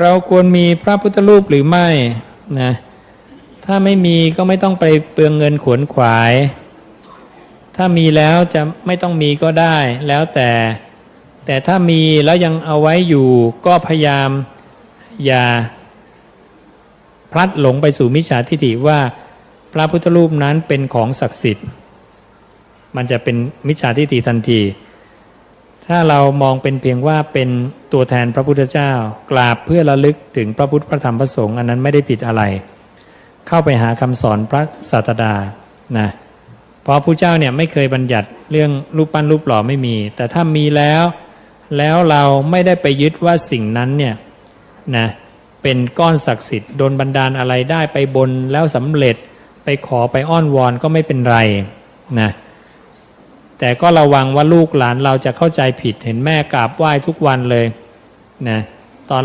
เราควรมีพระพุทธรูปหรือไม่นะถ้าไม่มีก็ไม่ต้องไปเปลืองเงินขวนขวาย ถ้ามีแล้วจะไม่ต้องมีก็ได้แล้วแต่ แต่ถ้ามีแล้วยังเอาไว้อยู่ก็พยายามอย่าพลัดหลงไปสู่มิจฉาทิฏฐิว่าพระพุทธรูปนั้นเป็นของศักดิ์สิทธิ์ มันจะเป็นมิจฉาทิฏฐิทันที ถ้าเรามองเป็นเพียงว่าเป็นตัวแทนพระพุทธเจ้า กราบเพื่อระลึกถึงพระพุทธพระธรรมพระสงฆ์อันนั้นไม่ได้ผิดอะไร เข้าไปหาคำสอนพระศาสดานะเพราะพระเจ้าเนี่ยไม่เคยบัญญัติเรื่องรูปปั้นรูปหล่อไม่มี แต่ถ้ามีแล้ว แล้วเราไม่ได้ไปยึดว่าสิ่งนั้นเนี่ยนะเป็นก้อนศักดิ์สิทธิ์โดนบันดาลอะไรได้ไปบนแล้วสำเร็จไปขอไปอ้อนวอนก็ไม่เป็นไรนะ แต่ก็ระวังว่าลูกหลานเราจะเข้าใจผิดเห็นแม่กราบไหว้ทุกวันเลยนะ